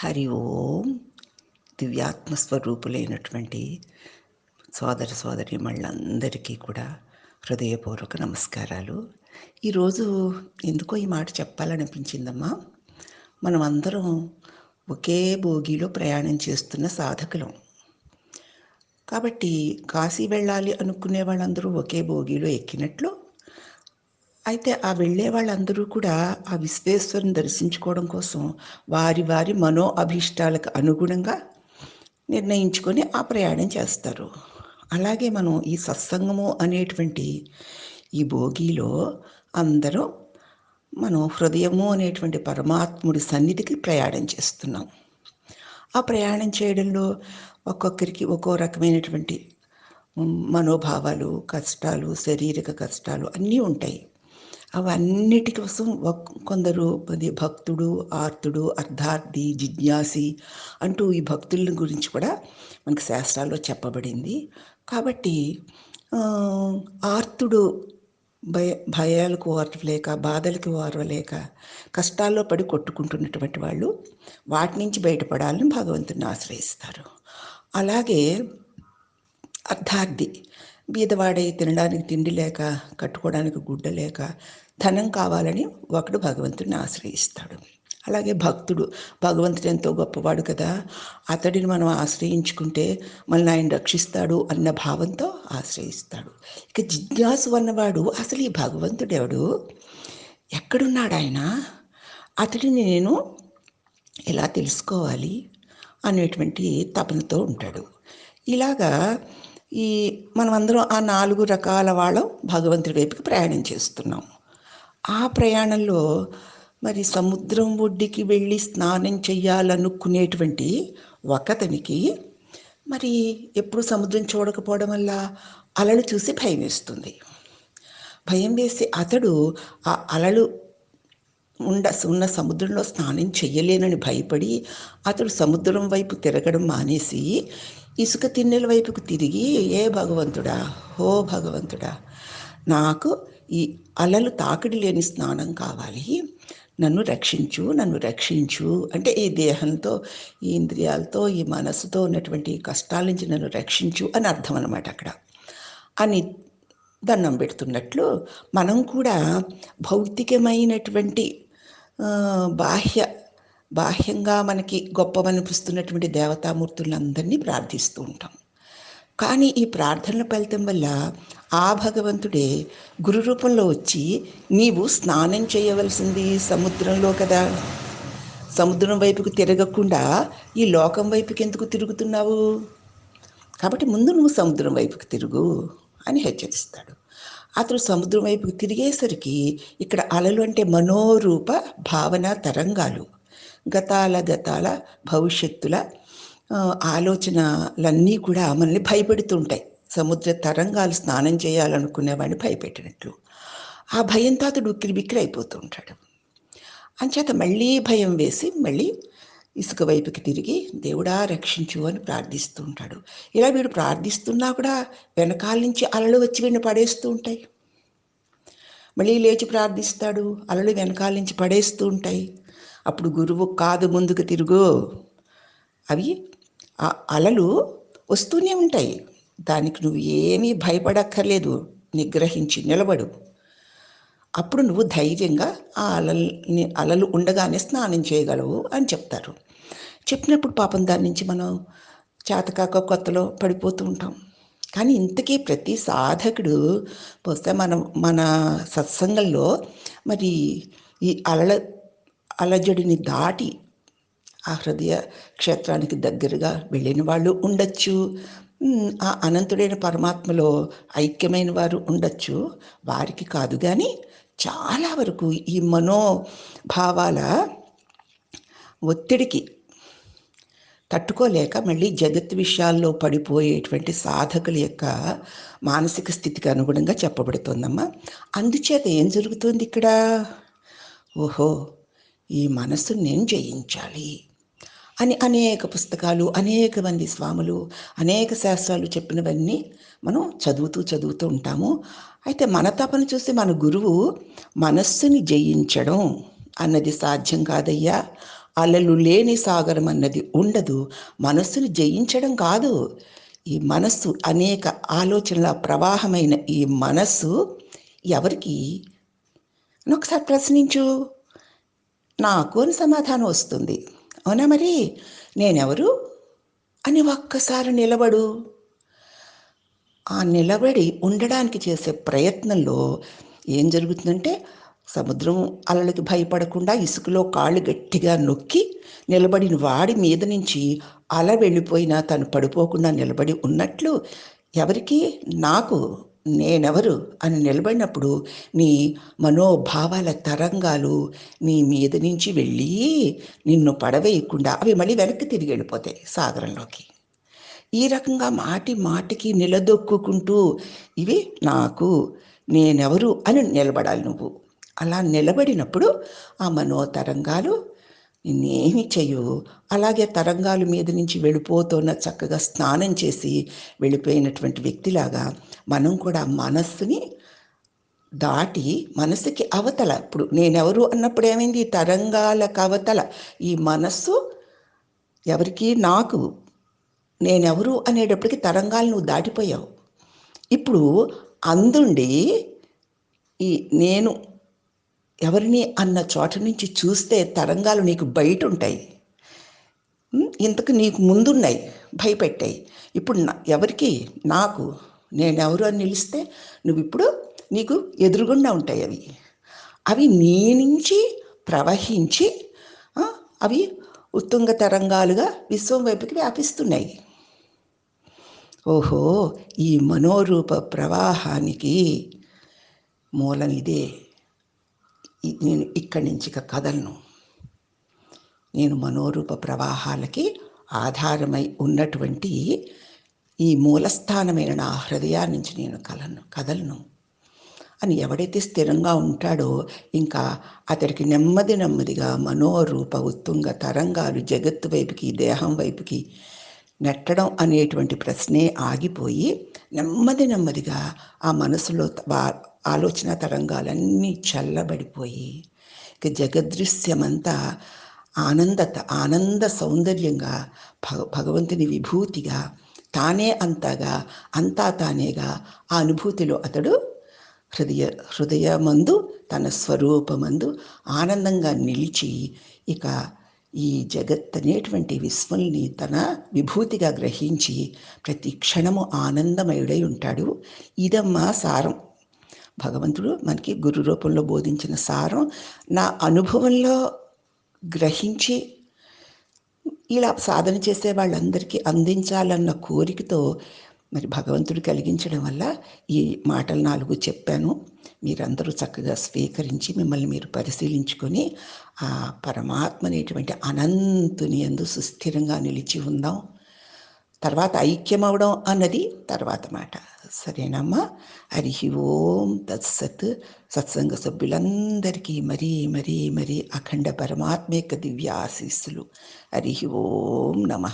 హరి ఓం దివ్యాత్మ స్వరూపులైనటువంటి సోదర సోదరి మళ్ళందరికీ కూడా హృదయపూర్వక నమస్కారాలు. ఈరోజు ఎందుకో ఈ మాట చెప్పాలనిపించిందమ్మా? మనం అందరం ఒకే భోగిలో ప్రయాణం చేస్తున్న సాధకులం. కాబట్టి కాశీ వెళ్ళాలి అనుకునే వాళ్ళందరూ ఒకే భోగిలో ఎక్కినట్లు అయితే ఆ వెళ్ళే వాళ్ళందరూ కూడా ఆ విశ్వేశ్వరుని దర్శించుకోవడం కోసం వారి వారి మనో అభీష్టాలకు అనుగుణంగా నిర్ణయించుకొని ఆ ప్రయాణం చేస్తారు. అలాగే మనం ఈ సత్సంగము అనేటువంటి ఈ భోగిలో అందరూ మనం హృదయము అనేటువంటి పరమాత్ముడి సన్నిధికి ప్రయాణం చేస్తున్నాం. ఆ ప్రయాణం చేయడంలో ఒక్కొక్కరికి ఒక్కో రకమైనటువంటి మనోభావాలు కష్టాలు శారీరక కష్టాలు అన్నీ ఉంటాయి. అవన్నిటి కోసం కొందరు అది భక్తుడు ఆర్తుడు అర్ధార్థి జిజ్ఞాసి అంటూ ఈ భక్తుల గురించి కూడా మనకు శాస్త్రాల్లో చెప్పబడింది. కాబట్టి ఆర్తుడు భయ భయాలకు ఓర్వలేక బాధలకు ఓర్వలేక కష్టాల్లో పడి కొట్టుకుంటున్నటువంటి వాళ్ళు వాటి నుంచి బయటపడాలని భగవంతుని ఆశ్రయిస్తారు. అలాగే అర్ధార్థి బీదవాడై తినడానికి తిండి లేక కట్టుకోవడానికి గుడ్డ లేక ధనం కావాలని ఒకడు భగవంతుడిని ఆశ్రయిస్తాడు. అలాగే భక్తుడు భగవంతుడు ఎంతో గొప్పవాడు కదా. అతడిని మనం ఆశ్రయించుకుంటే మనల్ని ఆయన రక్షిస్తాడు అన్న భావంతో ఆశ్రయిస్తాడు. ఇక జిజ్ఞాసు అన్నవాడు అసలు ఈ భగవంతుడు ఎవడు ఎక్కడున్నాడు ఆయన? అతడిని నేను ఎలా తెలుసుకోవాలి అనేటువంటి తపనతో ఉంటాడు. ఇలాగా ఈ మనమందరం ఆ నాలుగు రకాల వాళ్ళం భగవంతుడి వైపుకి ప్రయాణం చేస్తున్నాం. ఆ ప్రయాణంలో మరి సముద్రం ఒడ్డుకి వెళ్ళి స్నానం చెయ్యాలనుకునేటువంటి ఒకతనికి మరి ఎప్పుడు సముద్రం చూడకపోవడం వల్ల అలలు చూసి భయం వేస్తుంది భయం వేసి అతడు ఆ అలలు ఉండ ఉన్న సముద్రంలో స్నానం చెయ్యలేనని భయపడి అతడు సముద్రం వైపు తిరగడం మానేసి ఇసుక తిన్నెల వైపుకు తిరిగి ఏ భగవంతుడా? హో భగవంతుడా! నాకు ఈ అలలు తాకిడి లేని స్నానం కావాలి. నన్ను రక్షించు నన్ను రక్షించు. అంటే ఈ దేహంతో ఈ ఇంద్రియాలతో ఈ మనసుతో ఉన్నటువంటి కష్టాల నుంచి నన్ను రక్షించు అని అర్థం అనమాట అక్కడ. అని దండం పెడుతున్నట్లు మనం కూడా భౌతికమైనటువంటి బాహ్య బాహ్యంగా మనకి గొప్పవనిపిస్తున్నటువంటి దేవతామూర్తులందరినీ ప్రార్థిస్తూ ఉంటాం. కానీ ఈ ప్రార్థనల ఫలితం వల్ల ఆ భగవంతుడే గురు రూపంలో వచ్చి నీవు స్నానం చేయవలసింది సముద్రంలో కదా. సముద్రం వైపుకు తిరగకుండా ఈ లోకం వైపుకి ఎందుకు తిరుగుతున్నావు? కాబట్టి ముందు నువ్వు సముద్రం వైపుకి తిరుగు అని హెచ్చరిస్తాడు. అతడు సముద్రం వైపుకు తిరిగేసరికి ఇక్కడ అలలు అంటే మనోరూప భావన తరంగాలు. గతాల గతాల భవిష్యత్తుల ఆలోచనలన్నీ కూడా మనల్ని భయపెడుతుంటాయి. సముద్ర తరంగాలు స్నానం చేయాలనుకునేవాడిని భయపెట్టినట్లు. ఆ భయంతో అతడు ఉక్కిరి బిక్కిరి అయిపోతూ ఉంటాడు. అంచేత మళ్ళీ భయం వేసి మళ్ళీ ఇసుక వైపుకి తిరిగి దేవుడా రక్షించు అని ప్రార్థిస్తూ ఉంటాడు. ఇలా వీడు ప్రార్థిస్తున్నా కూడా వెనకాల నుంచి అలలు వచ్చి వీడిని పడేస్తూ ఉంటాయి. మళ్ళీ లేచి ప్రార్థిస్తాడు అలలు వెనకాల నుంచి పడేస్తూ ఉంటాయి. అప్పుడు గురువు కాదు ముందుకు తిరుగు. అవి ఆ అలలు వస్తూనే ఉంటాయి. దానికి నువ్వు ఏమీ భయపడక్కర్లేదు. నిగ్రహించి నిలబడు. అప్పుడు నువ్వు ధైర్యంగా ఆ అలల్ని అలలు ఉండగానే స్నానం చేయగలవు అని చెప్తారు. చెప్పినప్పుడు పాపం దాని నుంచి మనం చేతకాక కొత్తలో పడిపోతూ ఉంటాం. కానీ ఇంతకీ ప్రతి సాధకుడు పోస్తే మనం మన సత్సంగంలో మరి ఈ అలల అలజడిని దాటి ఆ హృదయ క్షేత్రానికి దగ్గరగా వెళ్ళిన వాళ్ళు ఉండొచ్చు. ఆ అనంతుడైన పరమాత్మలో ఐక్యమైన వారు ఉండొచ్చు. వారికి కాదు కానీ చాలా వరకు ఈ మనోభావాల ఒత్తిడికి తట్టుకోలేక మళ్ళీ జగత్ విషయాల్లో పడిపోయేటువంటి సాధకుల యొక్క మానసిక స్థితికి అనుగుణంగా చెప్పబడుతుందమ్మా. అందుచేత ఏం జరుగుతుంది ఇక్కడ? ఓహో ఈ మనస్సు నేను జయించాలి. అని అనేక పుస్తకాలు అనేక మంది స్వాములు అనేక శాస్త్రాలు చెప్పినవన్నీ మనం చదువుతూ చదువుతూ ఉంటాము. అయితే మన తపన చూసి మన గురువు మనస్సుని జయించడం అన్నది సాధ్యం కాదయ్యా. అలలు లేని సాగరం అన్నది ఉండదు. మనస్సుని జయించడం కాదు. ఈ మనస్సు అనేక ఆలోచనల ప్రవాహమైన ఈ మనస్సు ఎవరికి? ఒకసారి ప్రశ్నించు. నాకు అని సమాధానం వస్తుంది. అవునా మరి? నేనెవరు? అని ఒక్కసారి నిలబడు. ఆ నిలబడి ఉండడానికి చేసే ప్రయత్నంలో ఏం జరుగుతుందంటే సముద్రం అలలకి భయపడకుండా ఇసుకలో కాళ్ళు గట్టిగా నొక్కి నిలబడిన వాడి మీద నుంచి అల వెళ్ళిపోయినా తను పడిపోకుండా నిలబడి ఉన్నట్లు ఎవరికి నాకు నేనెవరు అని నిలబడినప్పుడు నీ మనోభావాల తరంగాలు నీ మీద నుంచి వెళ్ళి నిన్ను పడవేయకుండా అవి మళ్ళీ వెనక్కి తిరిగి వెళ్ళిపోతాయి సాగరంలోకి. ఈ రకంగా మాటి మాటికి నిలదొక్కుంటూ ఇవి నాకు నేనెవరు అని నిలబడాలి నువ్వు. అలా నిలబడినప్పుడు ఆ మనోతరంగాలు నిన్నేమి చెయ్యు అలాగే తరంగాల మీద నుంచి వెళ్ళిపోతున్న చక్కగా స్నానం చేసి వెళ్ళిపోయినటువంటి వ్యక్తిలాగా మనం కూడా మనస్సుని దాటి మనసుకి అవతల. ఇప్పుడు నేనెవరు అన్నప్పుడు ఏమైంది? తరంగాల కవతల ఈ మనస్సు ఎవరికి నాకు. నేనెవరు అనేటప్పటికి తరంగాలు నువ్వు దాటిపోయావు. ఇప్పుడు అందుండి ఈ నేను ఎవరిని అన్న చోట నుంచి చూస్తే తరంగాలు నీకు బయట ఉంటాయి ఇంతకు నీకు ముందున్నాయి భయపెట్టాయి. ఇప్పుడు నా ఎవరికి? నాకు. నేనెవరు అని నిలిస్తే నువ్వు ఇప్పుడు నీకు ఎదురుగుండా ఉంటాయి అవి. అవి నీ నుంచి ప్రవహించి అవి ఉత్తుంగ తరంగాలుగా విశ్వం వైపుకి వ్యాపిస్తున్నాయి. ఓహో ఈ మనోరూప ప్రవాహానికి మూలం ఇదే. నేను ఇక్కడి నుంచి ఇక కదలను. నేను మనోరూప ప్రవాహాలకి ఆధారమై ఉన్నటువంటి ఈ మూలస్థానమైన నా హృదయాన్ని నుంచి నేను కలను కదలను. అని ఎవడైతే స్థిరంగా ఉంటాడో ఇంకా అతడికి నెమ్మది నెమ్మదిగా మనోరూప ఉత్తుంగ తరంగాలు జగత్తు వైపుకి దేహం వైపుకి నెట్టడం అనేటువంటి ప్రశ్నే ఆగిపోయి నెమ్మది నెమ్మదిగా ఆ మనసులో ఆలోచన తరంగాలన్నీ చల్లబడిపోయి ఇక జగదృశ్యమంతా ఆనందత ఆనంద సౌందర్యంగా భగ భగవంతుని విభూతిగా తానే అంతగా అంతా తానేగా ఆ అనుభూతిలో అతడు హృదయ హృదయమందు తన స్వరూపమందు ఆనందంగా నిలిచి ఇక ఈ జగత్ అనేటువంటి విశ్వల్ని తన విభూతిగా గ్రహించి ప్రతి క్షణము ఆనందమయుడై ఉంటాడు. ఇదమ్మా సారం. భగవంతుడు మనకి గురు రూపంలో బోధించిన సారం నా అనుభవంలో గ్రహించి ఇలా సాధన చేసే వాళ్ళందరికీ అందించాలన్న కోరికతో మరి భగవంతుడు కలిగించడం వల్ల ఈ మాటలు నాలుగు చెప్పాను. మీరందరూ చక్కగా స్వీకరించి మిమ్మల్ని మీరు పరిశీలించుకొని ఆ పరమాత్మ అనేటువంటి అనంతుని ఎందు సుస్థిరంగా నిలిచి ఉందాం. తర్వాత ఐక్యమవడం అన్నది తర్వాత మాట. సరేనమ్మా? హరి ఓం తత్సత్. సత్సంగ సభ్యులందరికీ మరీ మరీ మరీ అఖండ పరమాత్మ యొక్క దివ్య ఆశీస్సులు హరి ఓం నమ.